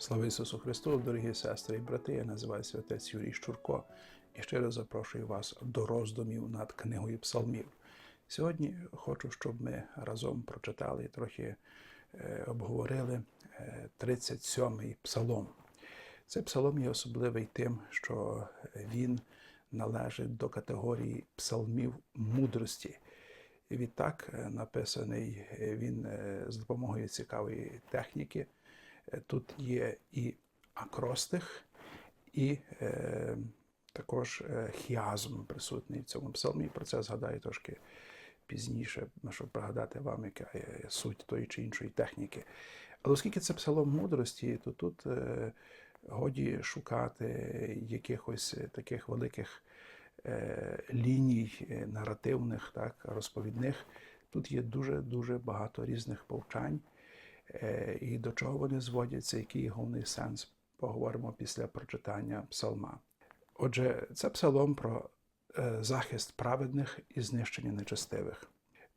Слава Ісусу Христу, дорогі сестри і брати, я називаюся отець Юрій Щурко і щиро запрошую вас до роздумів над книгою Псалмів. Сьогодні хочу, щоб ми разом прочитали і трохи е, обговорили е, 37-й псалом. Цей псалом є особливий тим, що він належить до категорії псалмів мудрості. І відтак е, написаний е, він е, з допомогою цікавої техніки. Е, Тут є і акростих, і е, також е, хіазм присутній в цьому псалмі. Про це згадаю трошки пізніше, щоб пригадати вам, яка є суть тої чи іншої техніки. Але оскільки це псалом мудрості, то тут е, годі шукати якихось таких великих е, ліній е, наративних, так, розповідних. Тут є дуже-дуже багато різних повчань. Е, І до чого вони зводяться, який головний сенс, поговоримо після прочитання псалма. Отже, це псалом про е, захист праведних і знищення нечестивих.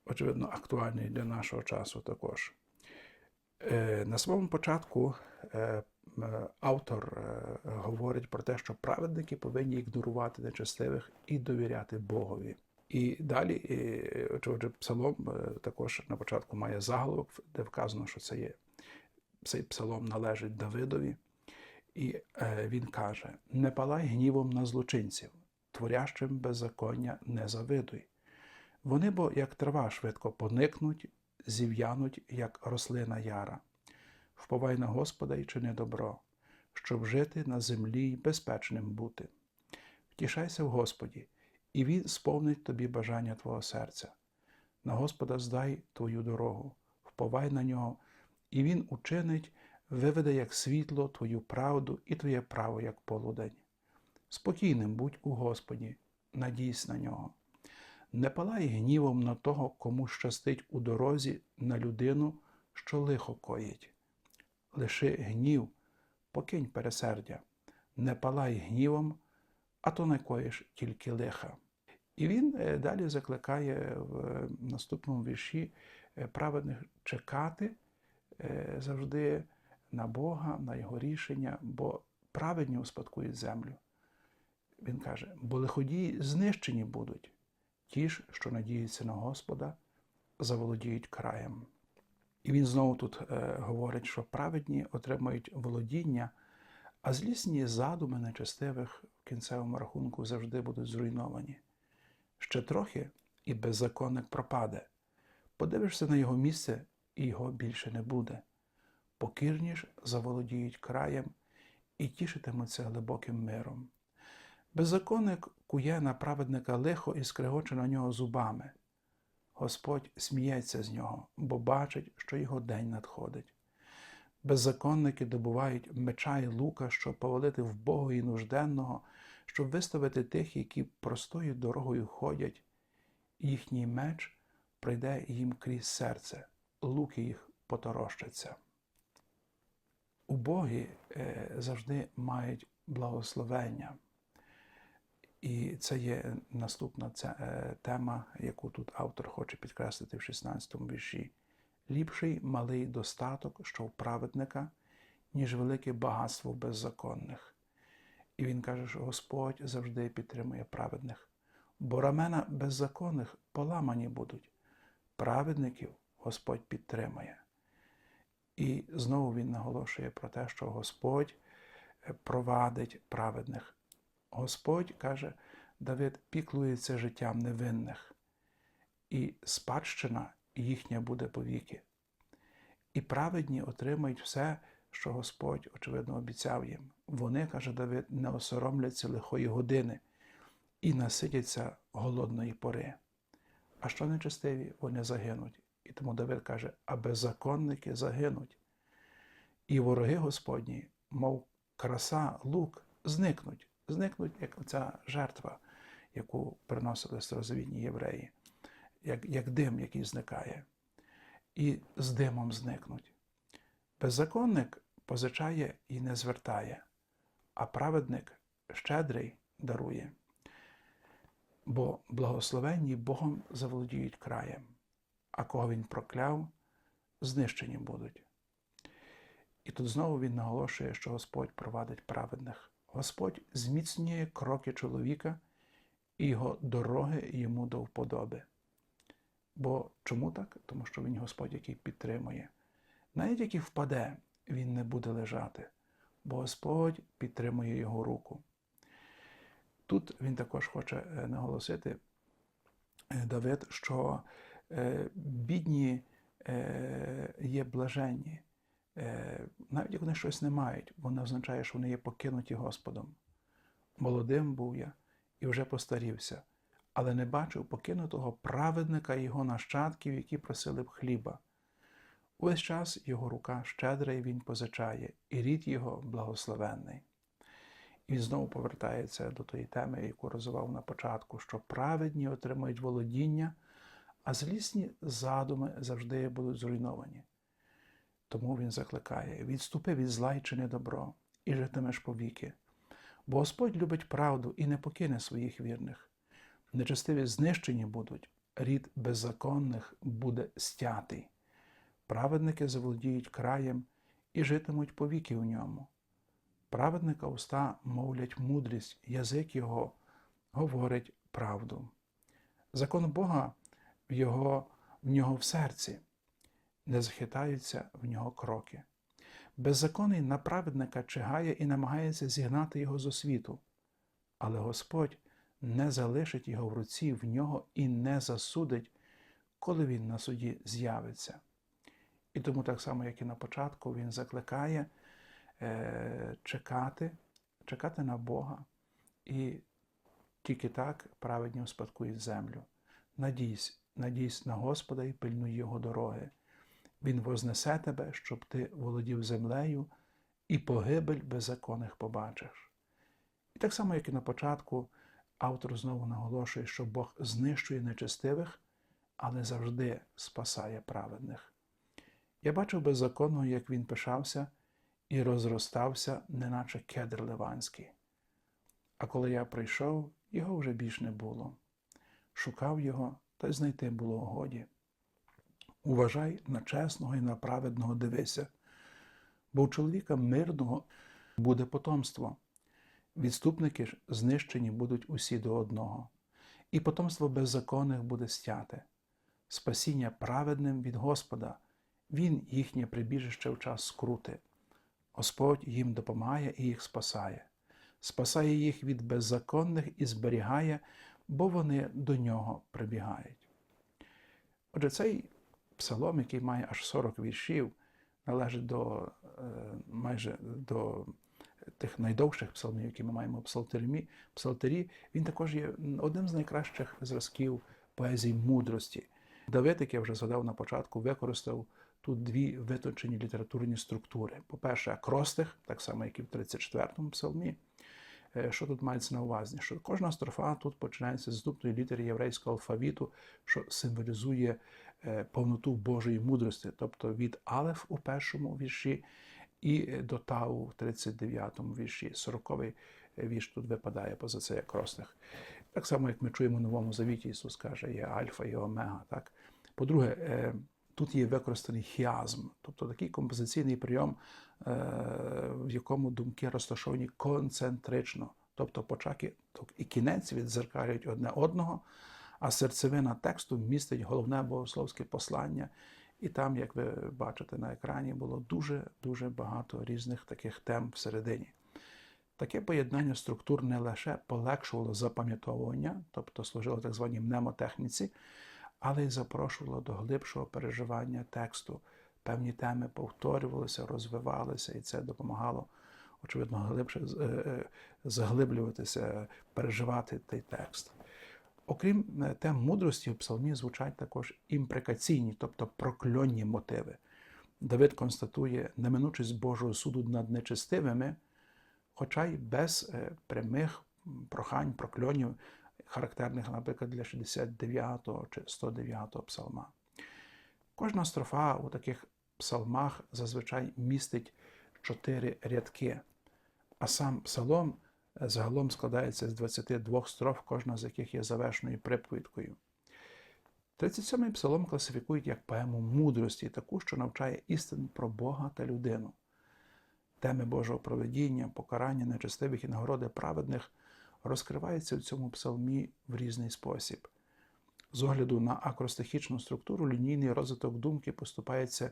Очевидно, актуальний для нашого часу також. Е, На самому початку автор говорить про те, що праведники повинні ігнорувати нечестивих і довіряти Богові. І далі, е, отже, псалом е, також на початку має заголовок, де вказано, що це є цей псалом належить Давидові. І е, він каже: Не палай гнівом на злочинців, творящим беззаконня не завидуй. Вони бо, як трава, швидко поникнуть, зів'януть, як рослина яра. Вповай на Господа і чини добро, щоб жити на землі й безпечним бути. Втішайся в Господі, і Він сповнить тобі бажання твого серця. На Господа здай твою дорогу, вповай на нього, і Він учинить, виведе як світло твою правду і твоє право, як полудень. Спокійним будь у Господі, надійсь на нього. Не палай гнівом на того, кому щастить у дорозі на людину, що лихо коїть. Лиши гнів, покинь пересердя, не палай гнівом, а то не коїш тільки лиха. І він е, далі закликає в е, наступному вірші е, праведних чекати завжди на Бога, на Його рішення, бо праведні успадкують землю. Він каже: бо лиходії знищені будуть, ті ж, що надіються на Господа, заволодіють краєм. І він знову тут говорить, що праведні отримають володіння, а злісні задуми нечестивих в кінцевому рахунку завжди будуть зруйновані. Ще трохи і беззаконник пропаде. Подивишся на його місце, і його більше не буде. Покірні ж заволодіють краєм і тішитимуться глибоким миром. Беззаконник кує на праведника лихо і скрегоче на нього зубами. Господь сміється з нього, бо бачить, що його день надходить. Беззаконники добувають меча і лука, щоб повалити вбогого і нужденного, щоб виставити тих, які простою дорогою ходять. Їхній меч прийде їм крізь серце, луки їх поторощаться. Убогі е, завжди мають благословення. І це є наступна е, тема, яку тут автор хоче підкреслити в 16 вірші. Ліпший малий достаток, що в праведника, ніж велике багатство беззаконних. Він каже, що Господь завжди підтримує праведних, бо рамена беззаконних поламані будуть. Праведників Господь підтримує. І знову він наголошує про те, що Господь е, провадить праведних. Господь каже, Давид піклується життям невинних, і спадщина їхня буде повіки. І праведні отримають все, що Господь, очевидно, обіцяв їм. Вони, каже Давид, не осоромляться лихої години і насидяться голодної пори. А що нечестиві, вони загинуть. І тому Давид каже, а беззаконники загинуть. І вороги Господні, мов краса, лук, зникнуть, зникнуть, як ця жертва, яку приносили старозавітні євреї, як, як дим, який зникає, і з димом зникнуть. Беззаконник позичає і не звертає, а праведник щедрий дарує. Бо благословенні Богом заволодіють краєм, а кого він прокляв, знищені будуть. І тут знову він наголошує, що Господь провадить праведних. Господь зміцнює кроки чоловіка і його дороги йому до вподоби. Бо чому так? Тому що він Господь, який підтримує. Навіть який впаде, він не буде лежати, бо Господь підтримує його руку. Тут він також хоче е, наголосити, е, Давид, що е, бідні є блаженні. Навіть як вони щось не мають, воно означає, що вони є покинуті Господом. Молодим був я і вже постарівся, але не бачив покинутого праведника і його нащадків, які просили б хліба. Увесь час його рука щедра і він позичає, і рід його благословенний. І знову повертається до тої теми, яку розвивав на початку, що праведні отримують володіння, а злісні задуми завжди будуть зруйновані. Тому він закликає: відступи від зла й чини добро, і житимеш повіки. Бо Господь любить правду і не покине своїх вірних. Нечестиві знищені будуть, рід беззаконних буде стятий. Праведники заволодіють краєм і житимуть повіки у ньому. Праведника уста мовлять мудрість, язик його говорить правду. Закон Бога в, його, в нього в серці, не захитаються в нього кроки. Беззаконний на праведника чигає і намагається зігнати його з освіту, але Господь не залишить його в руці в нього і не засудить, коли він на суді з'явиться. І тому, так само, як і на початку, він закликає е, чекати, чекати на Бога, і тільки так праведні успадкують землю. Надійсь, надійсь на Господа і пильнуй Його дороги. Він вознесе тебе, щоб ти володів землею, і погибель беззаконних побачиш. І так само, як і на початку, автор знову наголошує, що Бог знищує нечестивих, але завжди спасає праведних. Я бачив беззаконного, як він пишався і розростався, неначе кедр ливанський. А коли я прийшов, його вже більш не було. Шукав його, та й знайти було годі. Уважай на чесного і на праведного дивися, бо у чоловіка мирного буде потомство. Відступники ж знищені будуть усі до одного, і потомство беззаконних буде стяте. Спасіння праведним від Господа, Він їхнє прибіжище в час скрути. Господь їм допомагає і їх спасає, спасає їх від беззаконних і зберігає, бо вони до нього прибігають. Отже, цей псалом, який має аж 40 віршів, належить до е, майже до тих найдовших псалмів, які ми маємо в псалтирі, псалтирі, він також є одним з найкращих зразків поезії мудрості. Давид, як я вже згадав на початку, використав тут дві виточені літературні структури. По-перше, акростих, так само, як і в 34-му псалмі. Е, що тут мається на увазі? Що кожна строфа тут починається з наступної літери єврейського алфавіту, що символізує Е, повноту Божої мудрості, тобто від Алеф у першому вірші і до Тау в 39-му вірші. 40-й вірш тут випадає поза цей акростих. Так само, як ми чуємо в Новому Завіті, Ісус каже, є Альфа і Омега. Так? По-друге, е, тут є використаний хіазм, тобто такий композиційний прийом, е, в якому думки розташовані концентрично, тобто почаки і кінець відзеркалюють одне одного а серцевина тексту містить головне богословське послання. І там, як ви бачите на екрані, було дуже-дуже багато різних таких тем всередині. Таке поєднання структур не лише полегшувало запам'ятовування, тобто служило так званій мнемотехніці, але й запрошувало до глибшого переживання тексту. Певні теми повторювалися, розвивалися, і це допомагало, очевидно, глибше е, е, заглиблюватися, переживати той текст. Окрім е, тем мудрості, в псалмі звучать також імпрекаційні, тобто прокльонні мотиви. Давид констатує неминучість Божого суду над нечестивими, хоча й без прямих прохань, прокльонів, характерних, наприклад, для 69 чи 109 псалма. Кожна строфа у таких псалмах зазвичай містить чотири рядки, а сам псалом загалом складається з 22 строф, кожна з яких є завершеною приповідкою. 37-й псалом класифікують як поему мудрості, таку, що навчає істин про Бога та людину. Теми Божого проведіння, покарання нечестивих і нагороди праведних розкриваються в цьому псалмі в різний спосіб. З огляду на акростихічну структуру, лінійний розвиток думки поступається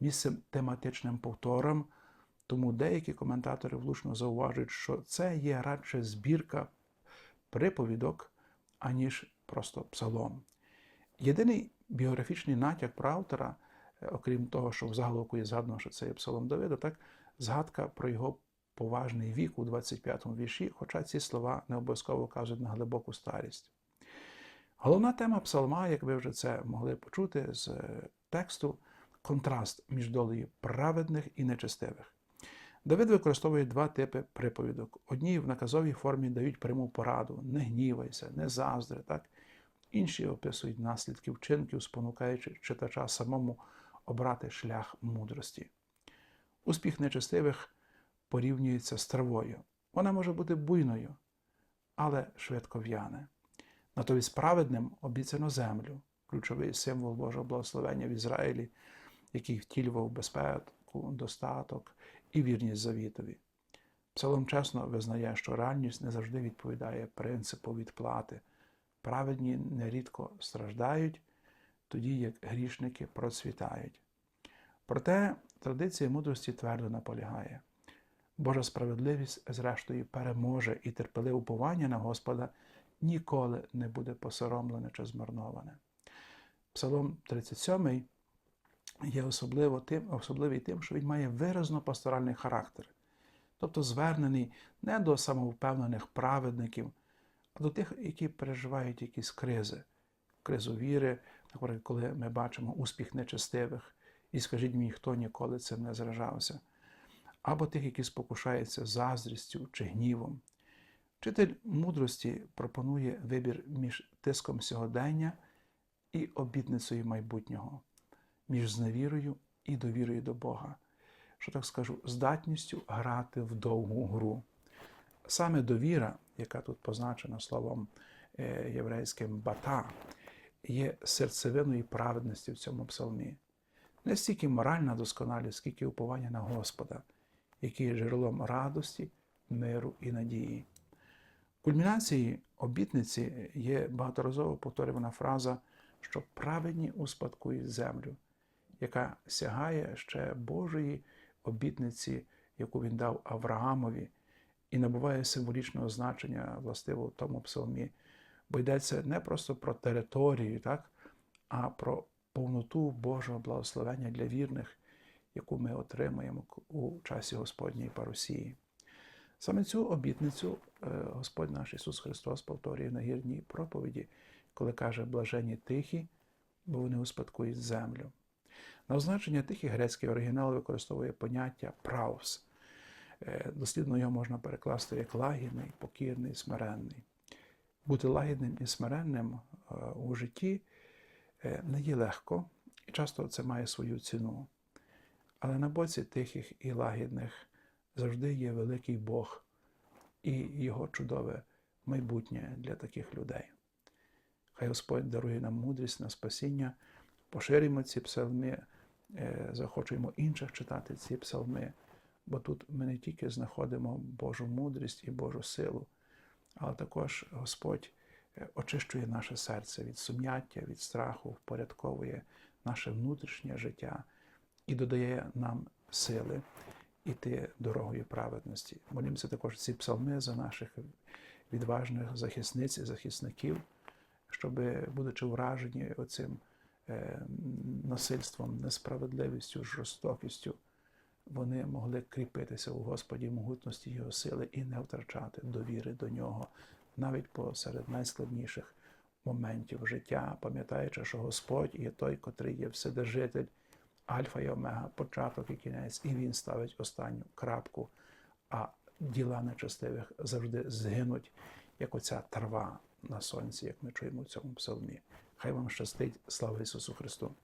місцем тематичним повторам, тому деякі коментатори влучно зауважують, що це є радше збірка приповідок, аніж просто псалом. Єдиний біографічний натяк про автора, е, окрім того, що в заголовку є згадано, що це є псалом Давида, так згадка про його поважний вік у 25-му вірші, хоча ці слова не обов'язково вказують на глибоку старість. Головна тема псалма, як ви вже це могли почути з е, тексту, контраст між долею праведних і нечестивих. Давид використовує два типи приповідок. Одні в наказовій формі дають пряму пораду: не гнівайся, не заздри, так? інші описують наслідки вчинків, спонукаючи читача самому обрати шлях мудрості. Успіх нечестивих порівнюється з травою. Вона може бути буйною, але швидко в'яне. Натомість праведним обіцяно землю, ключовий символ Божого благословення в Ізраїлі, який втілював безпеку, достаток і вірність завітові. Псалом чесно визнає, що реальність не завжди відповідає принципу відплати. Праведні нерідко страждають, тоді як грішники процвітають. Проте традиція мудрості твердо наполягає. Божа справедливість, зрештою, переможе і терпеливе уповання на Господа ніколи не буде посоромлене чи змарноване. Псалом 37 є особливо тим, особливий тим, що він має виразно пасторальний характер, тобто звернений не до самовпевнених праведників, а до тих, які переживають якісь кризи, кризу віри, наприклад, коли ми бачимо успіх нечестивих, і скажіть мені, хто ніколи цим не зражався, або тих, які спокушаються заздрістю чи гнівом. Вчитель мудрості пропонує вибір між тиском сьогодення і обітницею майбутнього, між зневірою і довірою до Бога, що так скажу, здатністю грати в довгу гру. Саме довіра, яка тут позначена словом е, єврейським бата, є серцевиною праведності в цьому псалмі. Не стільки моральна досконалість, скільки уповання на Господа, який є джерелом радості, миру і надії. Кульмінацією обітниці є багаторазово повторювана фраза, що праведні успадкують землю, яка сягає ще Божої обітниці, яку він дав Авраамові, і набуває символічного значення властиво в тому псалмі, бо йдеться не просто про територію, так, а про повноту Божого благословення для вірних, яку ми отримаємо у часі Господньої парусії. Саме цю обітницю е, Господь наш Ісус Христос повторює на гірній проповіді, коли каже блажені тихі, бо вони успадкують землю. На означення тихі грецький оригінал використовує поняття праус. Е, дослідно його можна перекласти як лагідний, покірний, смиренний. Бути лагідним і смиренним е, у житті не є легко, і часто це має свою ціну. Але на боці тихих і лагідних завжди є великий Бог і Його чудове майбутнє для таких людей. Хай Господь дарує нам мудрість на спасіння, поширюємо ці псалми, е, захочуємо інших читати ці псалми, бо тут ми не тільки знаходимо Божу мудрість і Божу силу, але також Господь е, очищує наше серце від сум'яття, від страху, впорядковує наше внутрішнє життя і додає нам сили іти дорогою праведності. Молімося також ці псалми за наших відважних захисниць і захисників, щоб, будучи вражені оцим е, насильством, несправедливістю, жорстокістю, вони могли кріпитися у Господі могутності Його сили і не втрачати довіри до нього, навіть посеред найскладніших моментів життя, пам'ятаючи, що Господь є той, котрий є вседержитель. Альфа і Омега, початок і кінець, і він ставить останню крапку, а діла нечестивих завжди згинуть, як оця трава на сонці, як ми чуємо в цьому псалмі. Хай вам щастить, слава Ісусу Христу!